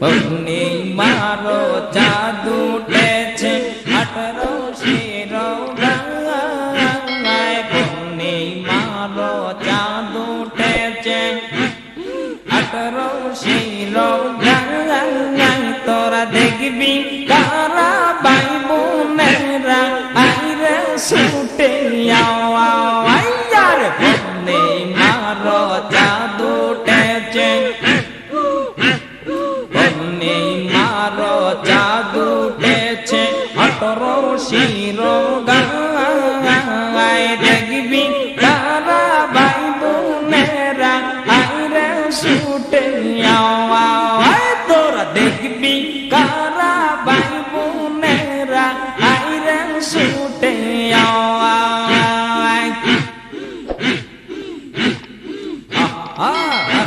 মারো জাদু উঠেছে আঠারো শিরো বন্নি মারো জাদু উঠেছে আঠারো শিরো তোরা দেখবি rô gá ai tê ghi bi ra bài bu nê ra. Ai ra su tê nhau ao ai ra tê ghi bi ra bài bu nê ra. Ai ra su tê nhau ao ah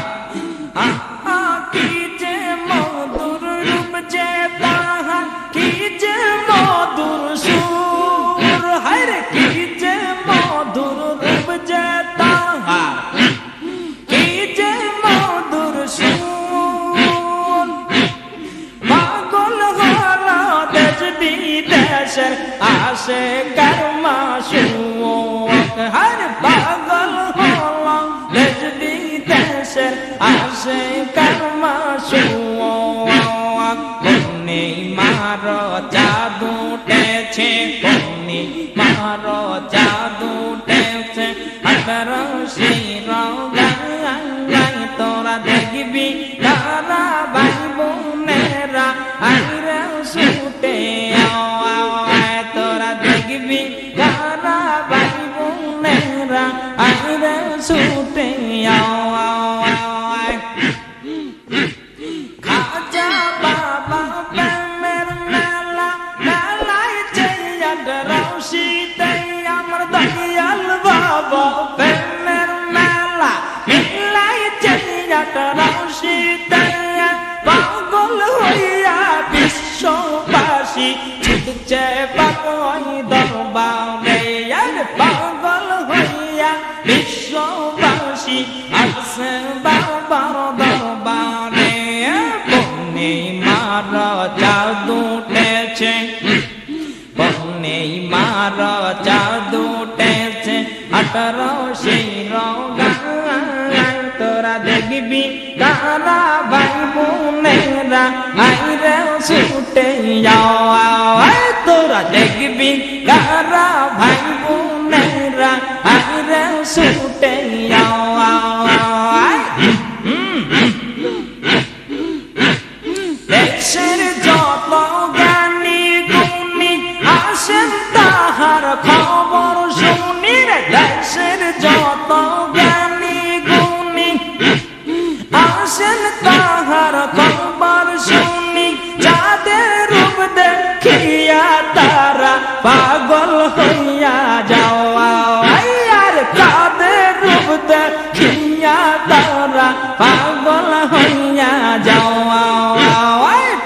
পাগল হলো দেশ বিদেশের আসে কর্মা বন্নি মারো জাদু টেছে বন্নি মারো জাদু টেছে আঠারো শির গাই তোরা দেখবি তারা ভাই বোনেরা আইরে আওয়ায় তোরা দেখবি তারা ভাই রশিদে আমার দয়াল বাবা প্রেমের মেলা, মেলায় চেয়ার রশিদে পাগল হইয়া বিশ্ববাসী ছুটছে পাগল দরবারে। উঠেছে আঠারো সেই রঙা তোরা দেখবি তারা ভাই বোনেরা আইরে পাগল হইয়া যাওয়া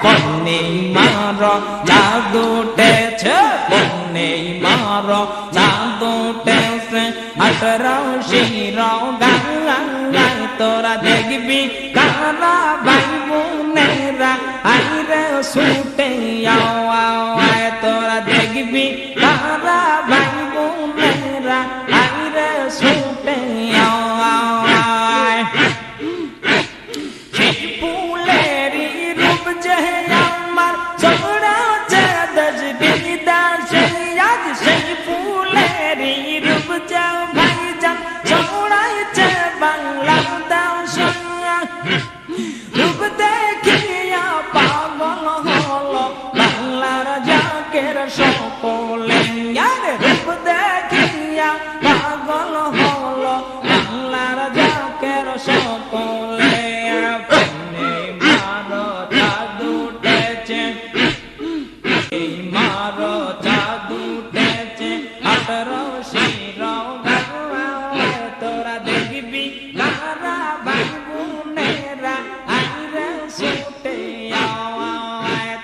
পন্নি মার জাদু টেছে পন্নি মার জাদু টেছে আঠারো শির গায় তোরা দেখবি কারা ভাই বোনেরা আইরে ছুটে আওয়ায় তোরা দেখবি কারা ভাই বোনেরা আইরে ছুটে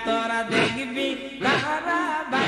তোরা দেখবি তারা